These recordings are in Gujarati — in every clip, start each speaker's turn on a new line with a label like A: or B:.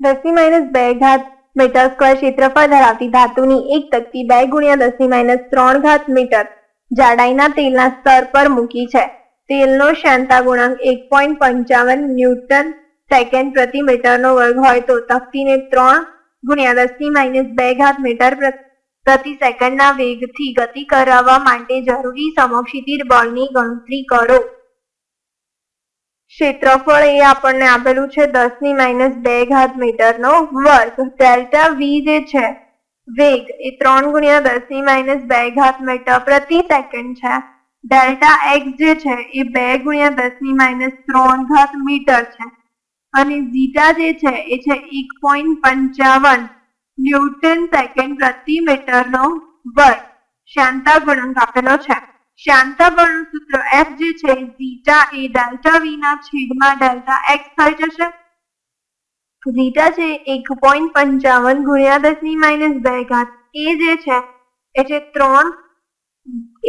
A: દસની માઇનસ બે ઘાત મીટર સ્ક્વેર ક્ષેત્રફળ ધરાવતી ધાતુની એક તકતી બે ગુણ્યા દસની માઇનસ ત્રણ ઘાત મીટર જાડાઈના તેલના સ્તર પર મૂકી છે. તેલનો શાંતા ગુણાંક એક પોઈન્ટ પંચાવન ન્યૂટન સેકન્ડ પ્રતિ મીટરનો વર્ગ હોય તો તકતીને ત્રણ ગુણ્યા દસની માઇનસ બે ઘાત મીટર પ્ર- પ્રતિ સેકન્ડના વેગથી ગતિ કરાવવા માટે જરૂરી સમક્ષિતિર બળની ગણતરી કરો. ક્ષેત્રફળ એ આપણને આપેલું છે દસની માઇનસ બે ઘાત મીટરનો વર્ગ. ડેલ્ટા વી જે છે, વેગ એ ત્રણ ગુણ્યા દસની માઇનસ બે ઘાત મીટર પ્રતિ સેકન્ડ છે. ડેલ્ટા એક્સ જે છે એ બે ગુણ્યા દસની માઇનસ ત્રણ ઘાત મીટર છે. અને ઝીટા જે છે એ છે એક પોઈન્ટ પંચાવન ન્યૂટન સેકન્ડ પ્રતિ મીટરનો વર્ગ. શાંતા ગુણાંક આપેલો છે. શાંતા બળનું સૂત્ર એફ જે છે ઝીટા એ ડેલ્ટા વી ના છેદમાં ડેલ્ટા એક્સ થઈ જશે. ઝીટા છે, એક પોઈન્ટ પંચાવન ગુણ્યા દસની માઇનસ બે ઘાત એ જે છે, એ છે ત્રણ.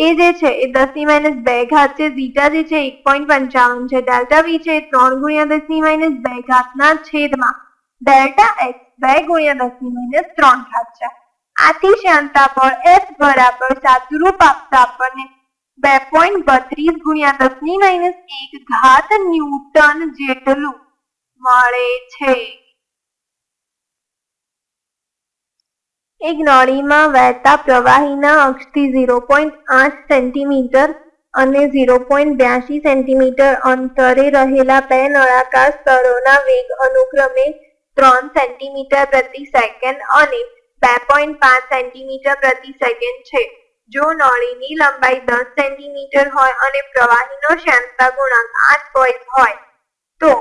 A: એ જે છે, એ દસની માઇનસ બે ઘાત છે. ઝીટા જે છે, એક પોઈન્ટ પંચાવન છે. ડેલ્ટા વી છે, ત્રણ ગુણ્યા દસની માઇનસ બે ઘાતના છેદમાં ડેલ્ટા એક્સ બે ગુણ્યા દસની માઇનસ ત્રણ ઘાત છે. આથી શાંતા બળ એફ બરાબર સાદુરૂપ આપતા આપણને બે પોઈન્ટ બત્રીસ ગુણ્યા દસની માઇનસ એક ઘાત ન્યૂટન જેટલું મળે છે. એક નળીમાં વહેતા પ્રવાહીના અક્ષથી ઝીરો પોઈન્ટ આઠ સેન્ટીમીટર અને ઝીરો પોઈન્ટ બ્યાસી સેન્ટીમીટર અંતરે રહેલા બે નળાકાર સ્તરોના વેગ અનુક્રમે ત્રણ સેન્ટીમીટર પ્રતિ સેકન્ડ અને બે પોઈન્ટ પાંચ સેન્ટીમીટર પ્રતિ સેકન્ડ છે. જો નળીની લંબાઈ દસ સેન્ટીમીટર હોય અને પ્રવાહીનો શાંતા ગુણાંક આઠ પોઈન્ટ હોય, તો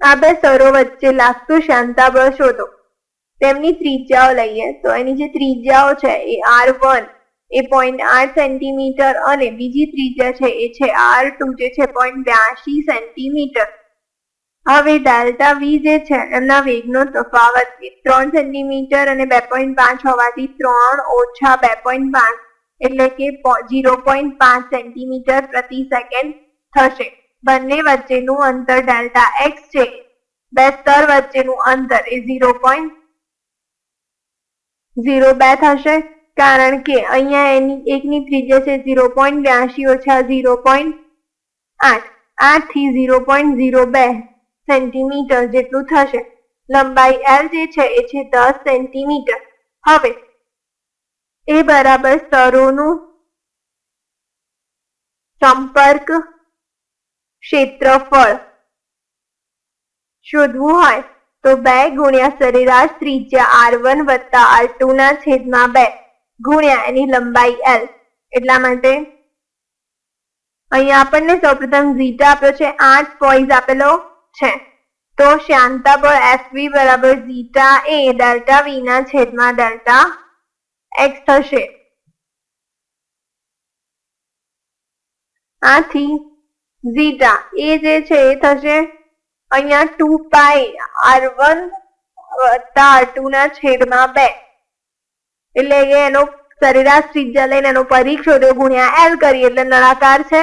A: આ બે સ્તરો વચ્ચે લાગતું શાંતા બળ શોધો. તેમની ત્રિજ્યાઓ લઈએ. તો એની જે ત્રિજ્યાઓ છે એ આર વન, એ પોઈન્ટ આઠ સેન્ટીમીટર અને બીજી ત્રિજ્યા છે એ છે આર ટુ, જે છે પોઈન્ટ બ્યાસી સેન્ટીમીટર. હવે ડેલ્ટા વી જે છે, એમના વેગનો તફાવત ત્રણ સેન્ટીમીટર અને બે પોઈન્ટ પાંચ હોવાથી ત્રણ ઓછા બે પોઈન્ટ પાંચ, એટલે કે ઝીરો પોઈન્ટ પાંચ સેન્ટીમીટર પ્રતિ સેકન્ડ થશે. બંને વચ્ચેનું અંતર ડેલ્ટા એક્સ છે. બે સ્તર વચ્ચેનું અંતર એ ઝીરો પોઈન્ટ, ઝીરો બે થશે, કારણ કે અહીંયા એની એકની ત્રિજ્યા છે ઝીરો પોઈન્ટ બ્યાસી ઓછા ઝીરો પોઈન્ટ આઠ. આઠથી ઝીરો પોઈન્ટ ઝીરો બે. સેન્ટીમીટર જેટલું થશે. લંબાઈ એલ જે છે એ છે દસ સેન્ટીમીટર. હવે, એ બરાબર સ્તરોનું સંપર્ક ક્ષેત્રફળ શોધવું હોય તો બે ગુણ્યા સરેરાશ ત્રિજ્યા આર વન વત્તા આર ટુ ના છેદમાં બે ગુણ્યા એની લંબાઈ એલ એટલા માટે અહીંયા આપણને સૌપ્રથમ ઝીટા આપ્યો છે. આઠ પોઈન્ટ આપેલો છે. તો શાંતા બળ એફવી બરાબર ઝીટા એ ડેલ્ટા વી ના છેદમાં ડેલ્ટા એક્સ થશે. આથી ઝીટા એ જે છે એ થશે અહીંયા ટુ પાઈ આર વન વત્તા આર ટુ ના છેદમાં બે. એટલે એનો સરેરાશ ત્રિજ્યા લઈને એનો પરીક્ષો શોધ્યો ગુણ્યા એલ કરીએ એટલે નળાકાર છે.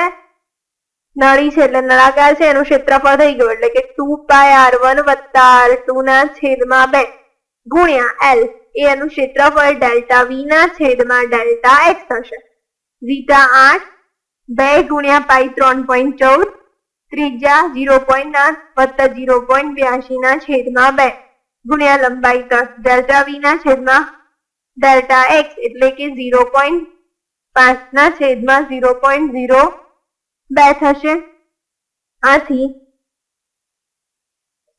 A: નળી છે એટલે નળાકાર છે, એનું ક્ષેત્રફળ થઈ ગયું એટલે કે ટુ પાય આર વન વત્તા આર ટુ ના છેદમાં બે. ગુણ્યા એલ એ એનું ક્ષેત્રફળ ડેલ્ટા વી ના છેદમાં ડેલ્ટા એક્સ થશે. ઝીટા આઠ, બે ગુણ્યા પાઈ ત્રણ પોઈન્ટ ચૌદ ત્રિજ્યા ઝીરો પોઈન્ટ આઠ વત્તા ઝીરો પોઈન્ટ બ્યાસી ના છેદમાં બે. ગુણ્યા લંબાઈ દસ, ડેલ્ટા વી ના છેદમાં ડેલ્ટા એક્સ એટલે કે ઝીરો પોઈન્ટ પાંચ ના છેદમાં ઝીરો પોઈન્ટ ઝીરો બે થશે. આથી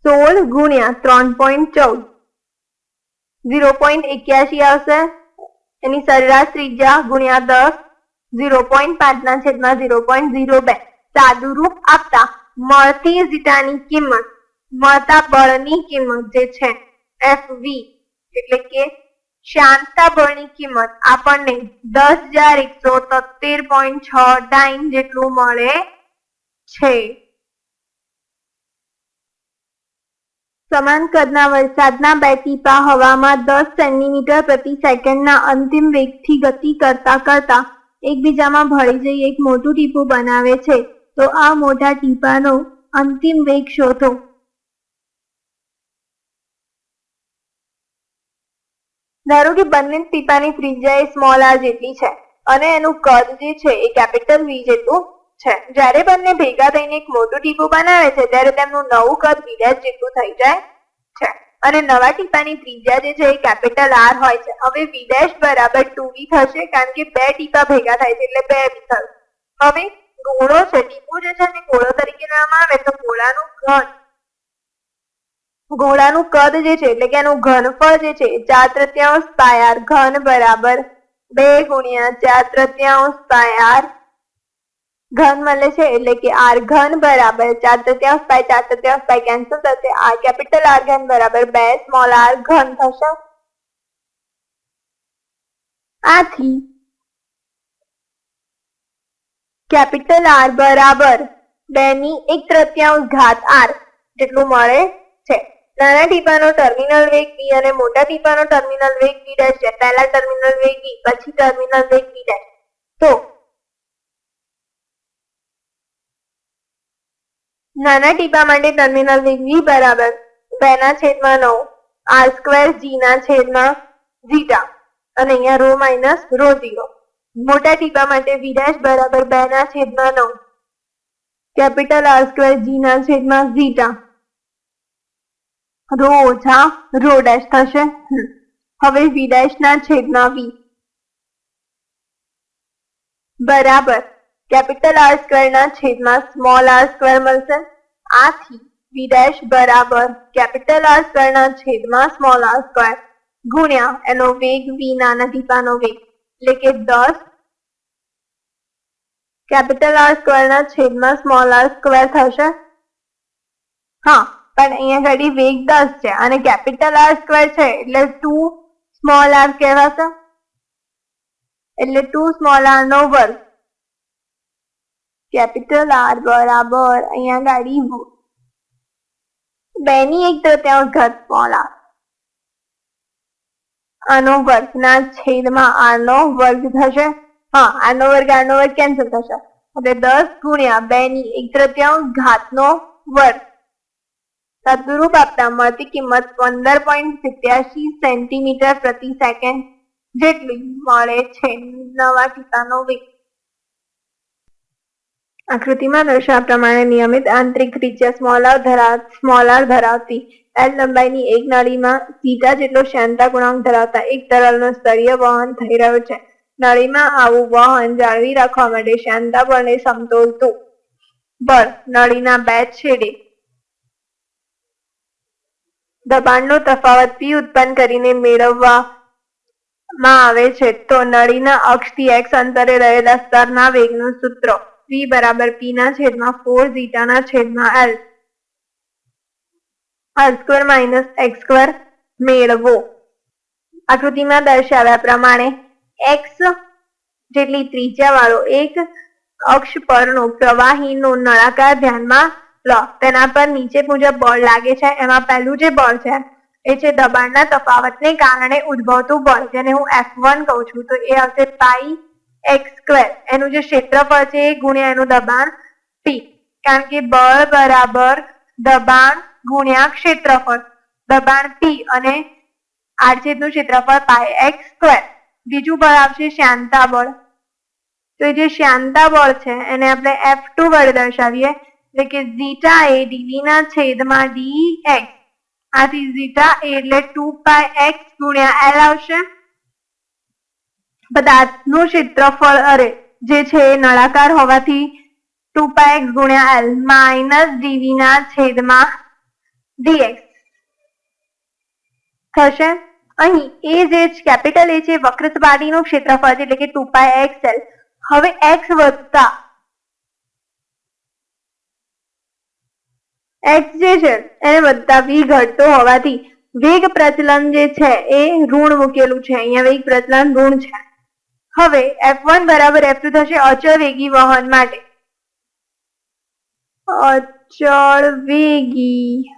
A: સોળ ગુણ્યા ત્રણ પોઈન્ટ ચૌદ. ઝીરો પોઈન્ટ એક્યાસી આવશે. એની સરેરાશ ત્રિજ્યા ગુણ્યા દસ. ઝીરો પોઈન્ટ પાંચ ના છેદમાં ઝીરો પોઈન્ટ ઝીરો બે. સાદુરૂપ આપતા મળતી ઝીટાની કિંમત, મળતા બળની કિંમત જે છે, એફ વી, એટલે કે શાંતા બળની કિંમત આપણને દસ હજાર એકસો તોતેર પોઈન્ટ છ ટાઈમ જેટલું મળે છે. સમાન કદના વરસાદના બે ટીપા હવામાં દસ સેન્ટીમીટર પ્રતિ સેકન્ડના અંતિમ વેગથી ગતિ કરતા કરતા એકબીજામાં ભળી જઈ એક મોટું ટીપું બનાવે છે. તો આ મોટા ટીપાનો અંતિમ વેગ શોધો. ધારો કે બંને ટીપાની ત્રિજ્યા એ સ્મોલ આર જેટલી છે અને એનું કદ જે છે એ કેપિટલ વી જેટલું છે. જ્યારે બંને ભેગા થઈને એક મોટું ટીપું બનાવે છે, ત્યારે તેમનું નવું કદ વી જેટલું થઈ જાય છે. અને નવા ટીપાની ત્રિજ્યા જે છે એ કેપિટલ આર હોય છે. હવે વી ડેશ બરાબર ટુ વી થશે, કારણ કે બે ટીપા ભેગા થાય છે, એટલે બે વી થયું હવે ગોળો છે, ટીપું જે છે એને ગોળો તરીકે લેવામાં આવે, તો ગોળાનું ઘન ગોળાનું કદ જે છે, એટલે કે એનું ઘનફળ જે છે ચાર તૃતીયાંશ પાયાર ઘન બરાબર બે ગુણ્યા ચાર તૃતીયાંશ પાયાર ઘન મળે છે, એટલે કે આર ઘન બરાબર ચાર તૃતીયાંશ પાય ચાર તૃતીયાંશ પાય કેન્સલ થશે, આર કેપિટલ આર ઘન બરાબર બે સ્મોલ આર ઘન થશે. આથી કેપિટલ આર બરાબર બે ની એક તૃતીયાંશ ઘાત આર જેટલું મળે નાના ટીપાનો ટર્મિનલ વેગ બી અને મોટા ટીપાનો ટર્મિનલ વેગ v ડેશ છે. પહેલા ટર્મિનલ વેગ v પછી ટર્મિનલ વેગ v ડેશ તો નાના ટીપા માટે ટર્મિનલ વેગ વી બરાબર બે ના છેદમાં નવ આર સ્ક્વેર જી ના છેદમાં ઝીટા અને અહીંયા રો માઇનસ રો ઝીરો મોટા ટીપા માટે વી ડેશ બરાબર બે ના છેદમાં નવ. કેપિટલ આર સ્ક્વેર જી ના છેદમાં ઝીટા રો ઓછા રો ડેશ થશે. હવે વી ડેશ ના છેદમાં વી. બરાબર. કેપિટલ આર સ્ક્વેર ના છેદમાં સ્મોલ આર સ્ક્વેર મળશે. આથી વી ડેશ બરાબર કેપિટલ આર સ્ક્વેર ના છેદમાં સ્મોલ આર સ્ક્વેર ગુણ્યા એનો વેગ વી નાના ટીપાનો વેગ. એટલે કે દસ કેપિટલ આર સ્ક્વેર ના છેદમાં સ્મોલ આર સ્ક્વેર થશે. હા પણ અહીંયા ઘડી વેગ દસ છે અને કેપિટલ આર સ્ક્વેર છે એટલે ટુ સ્મોલ આર કહેવાશે. એટલે ટુ સ્મોલ આર નો વર્ગ. કેપિટલ આર બરાબર અહીંયા ગાડી બે ની એક તૃતીયાંશ ઘાત સ્મોલ આર આનો વર્ગના છેદમાં આનો વર્ગ થશે. હા આનો વર્ગ આનો વર્ગ કેન્સલ થશે. એટલે દસ ગુણ્યા બે ની એક તૃતીયાંશ ઘાતનો વર્ગ. તદુરૂપ આપતા મળતી કિંમત પંદર પોઈન્ટ સિત્યાસી સેન્ટીમીટર પ્રતિ સેકન્ડ જેટલી મળે છે. નવા ટીકાનો વેગ. આકૃતિમાં દર્શાવ્યા પ્રમાણે નિયમિત આંતરિક ત્રિજ્યા સ્મોલર ધરાવ સ્મોલ ધરાવતી એલ લંબાઈની એક નળીમાં થીટા જેટલો શાંતા ગુણાંક ધરાવતા એક તરલનું સ્તરીય વહન થઈ રહ્યું છે. નળીમાં આવું વહન જાળવી રાખવા માટે શાંતા બળને સમતોલતું બળ નળીના બે છેડે દબાણનો તફાવત પી ઉત્પન્ન કરીને મેળવવામાં આવે છે. તો નળીના અક્ષથી એક્સ અંતરે રહેલા સ્તરના વેગનું સૂત્ર વી બરાબર પી ના છેદમાં ફોર ઝીટાના છેદમાં L. R square minus X square મેળવો. આકૃતિમાં દર્શાવ્યા પ્રમાણે એક્સ જેટલી ત્રિજ્યા વાળો એક અક્ષ પરનો પ્રવાહીનો નળાકાર ધ્યાનમાં લો, તેના પર નીચે મુજબ બળ લાગે છે, એમાં પહેલું જે બળ છે, એ છે દબાણના તફાવતને કારણે ઉદ્ભવતું બળ જેને હું એફ વન કહું છું. તો એ આવશે પાઈ એક્સ સ્ક્વેર એનું જે ક્ષેત્રફળ છે એ ગુણ્યા એનું દબાણ પી કારણ કે બળ બરાબર દબાણ ગુણ્યા ક્ષેત્રફળ. દબાણ પી અને આડછેદનું ક્ષેત્રફળ પાય એક્સ સ્ક્વેર બીજું બળ આવશે શાંતા બળ. તો એ જે શાંતા બળ છે, એને આપણે એફ ટુ વડે દર્શાવીએ. એટલે કે ઝીટા એ ડીવી ના છેદમાં ડી એક્સ આથી ઝીટા એ એટલે ટુ પાય એક્સ ગુણ્યા એલ આવશે. પદાર્થનું ક્ષેત્રફળ અરે, જે છે નળાકાર હોવાથી ટુ પાય એક્સ ગુણ્યા એલ માઇનસ ડીવી ના છેદમાં ડીએક્સ થશે? અહીં એ જે કેપિટલ એ છે વક્રનું ક્ષેત્રફળ છે, એટલે કે ટુ પાય એક્સ એલ હવે એક્સ વધતા એક્સ જે એને વધતા વી ઘટતો હોવાથી વેગ પ્રચલન જે છે એ ઋણ મૂકેલું છે. અહીંયા વેગ પ્રચલન ઋણ છે. હવે એફ વન બરાબર એફ ટુ થશે અચળ વેગી વહન માટે. અચળ વેગી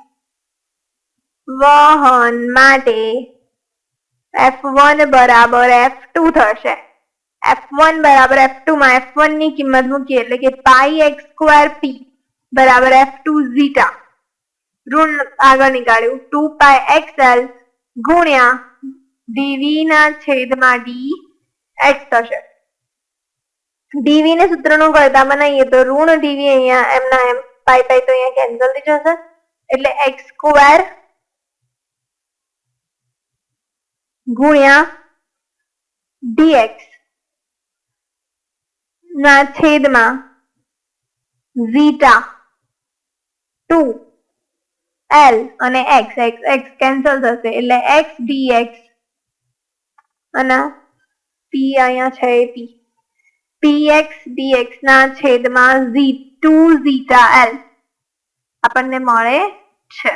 A: વહન માટે એફ વન બરાબર એફ ટુ થશે. એફ વન બરાબર એફમાં એફ વનની કિંમત મૂકીએ એટલે કે પાઈ એક્સ સ્ક્વેર પી બરાબર એફ ટુ ઝીટા ઋણ આગળ નીકાળ્યું. ટુ પાય એક્સએલ ગુણ્યા ડીવી ના છેદમાં ડી એક્સ થશે. ડીવી ને સૂત્રનું કરતા બનાવીએ તો ઋણ ડીવી અહીંયા એમના એમ પાય પાય તો અહીંયા કેન્સલ થઈ જશે. એટલે એક્સ સ્ક્વેર ગુણ્યા ડીએક્સ ના છેદમાં ઝીટા ટુ એલ અને એક્સ એક્સ એક્સ કેન્સલ થશે. એટલે એક્સ ડીએક્સ અને પી અહીંયા છે પી પી એક્સ ડીએક્સ ના છેદમાં ઝી ટુ ઝીટા એલ આપણને મળે છે.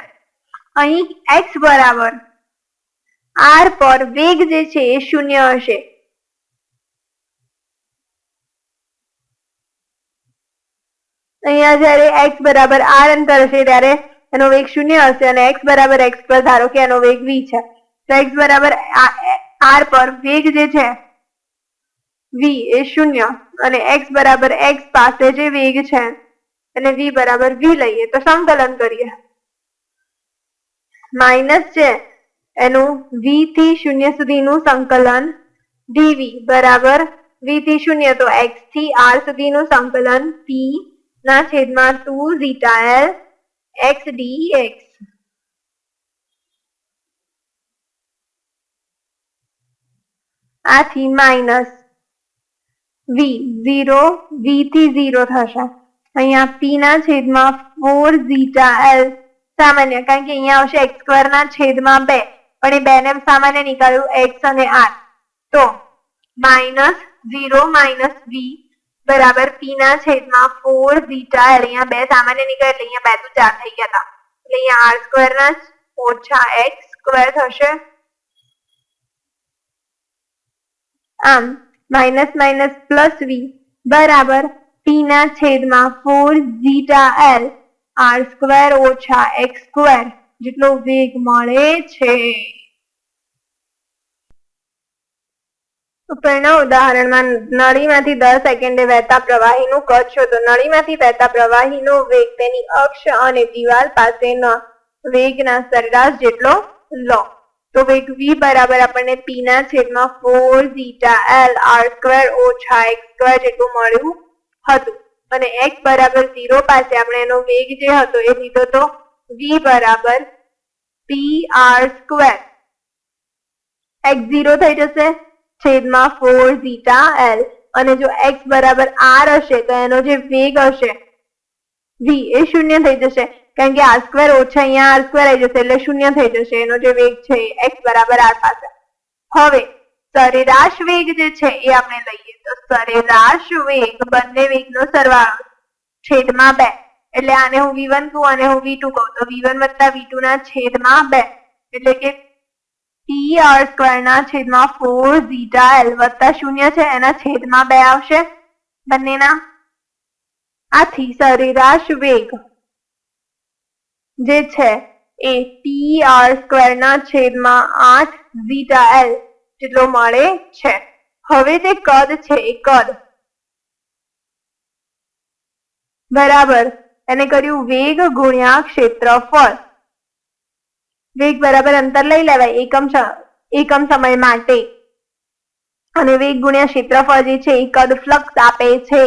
A: અહીં એક્સ બરાબર આર પર વેગ જે છે એ શૂન્ય હશે. અહીંયા જ્યારે એક્સ બરાબર આર અંતર હશે ત્યારે એનો વેગ શૂન્ય હશે અને એક્સ બરાબર એક્સ પર ધારો કે એનો વેગ વી છે, તો એક્સ બરાબર આર પર વેગ જે છે વી એ શૂન્ય અને એક્સ બરાબર એક્સ પાસે જે વેગ છે અને વી બરાબર વી લઈએ તો સંકલન કરીએ. માઇનસ છે એનું વી થી શૂન્ય સુધીનું સંકલન ડીવી બરાબર વી થી શૂન્ય તો એક્સથી આર સુધીનું સંકલન પી ના છેદમાં two zeta L X D X આથી માઇનસ વી ઝીરો વી થી ઝીરો થશે. અહીંયા પી ના છેદમાં ફોર ઝીટા એલ સામાન્ય, કારણ કે અહીંયા આવશે એક્સ સ્ક્વેર ના છેદમાં બે, પણ એ બે ને સામાન્ય નીકળ્યું એક્સ અને આર તો માઇનસ ઝીરો માઇનસ વી બરાબર પી છેદમાં ફોર બીટા એટલે અહીંયા બે સામાન્ય નીકળે એટલે અહીંયા બે તો ચાર થઈ ગયા હતા. એટલે અહીંયા આર સ્ક્વેર ના ઓછા એક્સ સ્ક્વેર થશે. આમ માઇનસ માઇનસ પ્લસ વી બરાબર પી ના છેદમાં four zeta L R square ઓછા એક્સ સ્ક્વેર જેટલો વેગ મળે છે. ઉપરના ઉદાહરણમાં નળીમાંથી દર સેકન્ડે વહેતા પ્રવાહીનું કદ શોધો. નળીમાંથી વહેતા પ્રવાહીનો વેગ તેની અક્ષ અને દિવાલ પાસેના વેગના સરેરાશ જેટલો લો. તો વેગ v બરાબર આપણને p ના છેદમાં four zeta L R square ઓછા એક્સ સ્ક્વેર જેટલું મળ્યું હતું. અને x બરાબર ઝીરો પાસે આપણે એનો વેગ જે હતો એ લીધો તો v બરાબર P R square X zero થઈ જશે? છેદમાં ફોર ઝીટા એલ અને જો એક્સ બરાબર આર હશે, તો એનો જે વેગ હશે વી એ શૂન્ય થઈ જશે. કારણ કે આર સ્ક્વેર ઓછા અહીંયા આર સ્ક્વેર આવી જશે, એટલે શૂન્ય થઈ જશે. એનો જે વેગ છે એક્સ બરાબર આર પાસે હવે, સરેરાશ વેગ જે છે એ આપણે લઈએ. તો સરેરાશ વેગ બંને વેગનો સરવાળો છેદમાં બે. એટલે આને હું વી વન કહું અને હું વી ટુ કહું. તો વી વન વત્તા વી ટુ ના છેદમાં બે. એટલે કે પી આર સ્ક્વેરના છેદમાં ફોર ઝીટા એલ વત્તા શૂન્ય છે. એના છેદમાં બે આવશે. બંનેના આથી સરેરાશ વેગ જે છે એ ટી આર સ્ક્વેરના છેદમાં આઠ ઝીટા એલ જેટલો મળે છે. હવે જે કદ છે એ કદ. બરાબર. એને કર્યું વેગ ગુણ્યા ક્ષેત્રફળ. વેગ બરાબર અંતર લઈ લેવાય, એકમ એકમ સમય માટે. અને વેગ ગુણ્યા ક્ષેત્રફળ જે છે, એ કદ ફ્લક્સ આપે છે.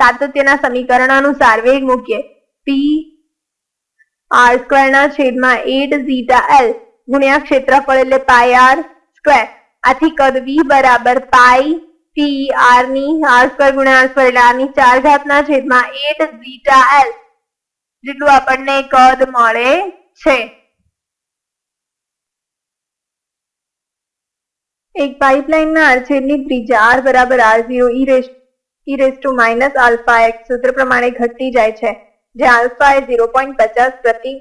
A: સાતત્યના સમીકરણ અનુસાર વેગ મૂકીએ. પી આર સ્ક્વેર ના છેદમાં એટ ઝીટા એલ ગુણ્યા ક્ષેત્રફળ એટલે પાય આર સ્ક્વેર આથી કદ વી બરાબર પાઈ પી આરની આર સ્ક્વેર ગુણ્યા આર સ્ક્વેર એટલે આરની ચાર ઘાત ના છેદમાં એટ ઝીટા એલ જેટલું આપણને કદ મળે છે. એક પાઇપલાઇનના આરછેદની ત્રિજ્યા આર બરાબર R zero E raise, E to minus alpha X સૂત્ર પ્રમાણે ઘટતી જાય છે, જે આલ્ફા એ ઝીરો પોઈન્ટ પચાસ પ્રતિ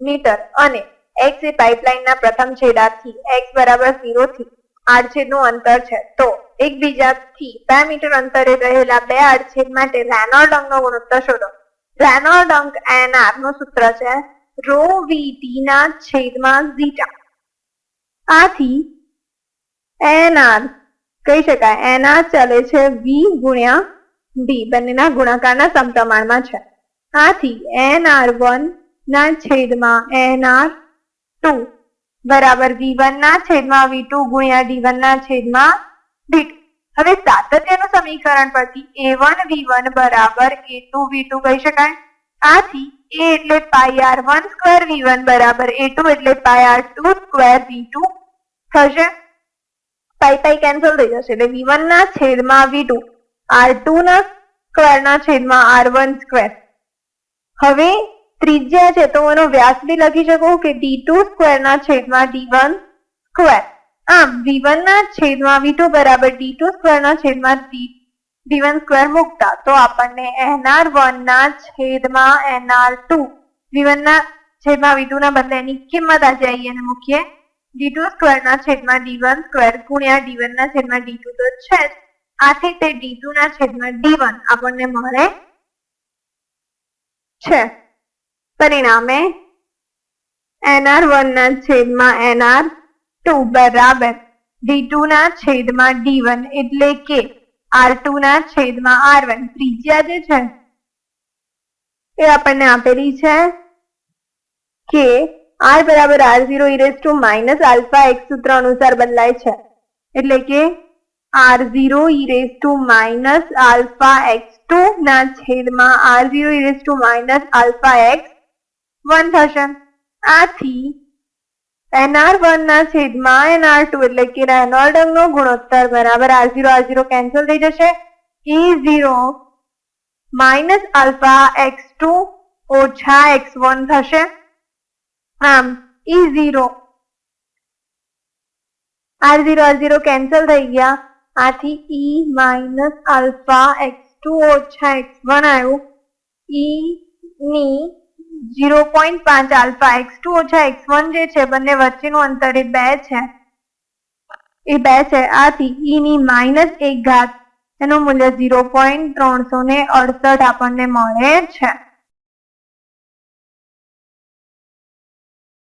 A: મીટર અને એક્સ એ પાઇપલાઇનના પ્રથમ છેડાથી એક્સ બરાબર ઝીરો થી આડછેદનું અંતર છે. તો એકબીજાથી બે મીટર અંતરે રહેલા બે આડછેદ માટે રેનોલ્ડ અંગનો ગુણોત્તર શોધો. રેનોલ્ડ અંક એન આરનું સૂત્ર છે, રો વી ટી ના છેદમાં ઝીટા. આથી એન આર કહી શકાય. એન આર ચાલે છે વી ગુણ્યા ડી બંનેના ગુણાકારના સમપ્રમાણમાં છે. આથી એનઆર વન ના છેદમાં એન આર ટુ બરાબર વી વન ના છેદમાં વી ટુ ગુણ્યા ડી વન ના છેદમાં ડી ટુ હવે સાતત્યનું સમીકરણ પરથી એ વન વી વન બરાબર એ ટુ વી ટુ કહી શકાય. આથી એ એટલે pi R one square V one બરાબર એ ટુ એટલે pi R two square V two થશે. પાઈ પાઈ કેન્સલ થઈ જશે. એટલે વી વન ના છેદમાં વી ટુ આર ટુ ના સ્ક્વેર ના છેદમાં આર વન સ્ક્વેર હવે ત્રિજ્યા છે, તો એનો વ્યાસ બી લખી શકું કે ડી ટુ સ્ક્વેર ના છેદમાં ડી વન સ્ક્વેર આમ વી વન ના છેદમાં વી ટુ બરાબર ડી ટુ સ્ક્વેર ના છેદમાં ડી ડી વન સ્ક્વેર મૂકતા, તો આપણને એનઆર વન ના છેદમાં એનઆર ટુ વી વન ના છેદમાં વી ટુ ના બદલે એની કિંમત આજે આવીને મૂકીએ ડી ટુ સ્ક્વેર ના છેદમાં ડી વન સ્ક્વેર ગુણ્યા ડી વન ના છેદમાં ડી ટુ તો છે આથી તે ડી ટુ ના છેદમાં ડી વન આપણને મળે છે. પરિણામે એનઆર વન ના છેદમાં એનઆર ટુ બરાબર. ડી ટુ ના છેદમાં ડી વન એટલે કે આર ટુ ના છેદમાં આર વન ત્રિજ્યા જે છે, એ આપણને આપેલી છે કે આર બરાબર R zero E raise to minus alpha X સૂત્ર અનુસાર બદલાય છે. એટલે કે R zero E raise to minus alpha X two ના છેદમાં R zero E raise to minus alpha X one થશે. આથી એનઆર વન ના છેદમાં એનઆર ટુ એટલે કે રેનોલ્ડ અંગનો ગુણોત્તર બરાબર R zero R zero cancel થઈ જશે. A zero minus alpha X two ઓછા એક્સ વન થશે. આમ E zero R zero R zero cancel થઈ ગયા. આથી ઈ માઇનસ આલ્ફા એક્સ ઓછા એક્સ વન આવ્યું. ઈ ની ઝીરો પોઈન્ટ પાંચ આલ્ફા એક્સ ઓછા એક્સ વન જે છે, બંને વચ્ચેનું અંતર એ બે છે. એ બે છે. આથી ઈ ની માઇનસ એક ઘાત, એનું મૂલ્ય ઝીરો પોઈન્ટ ત્રણસો ને અડસઠ આપણને મળે છે.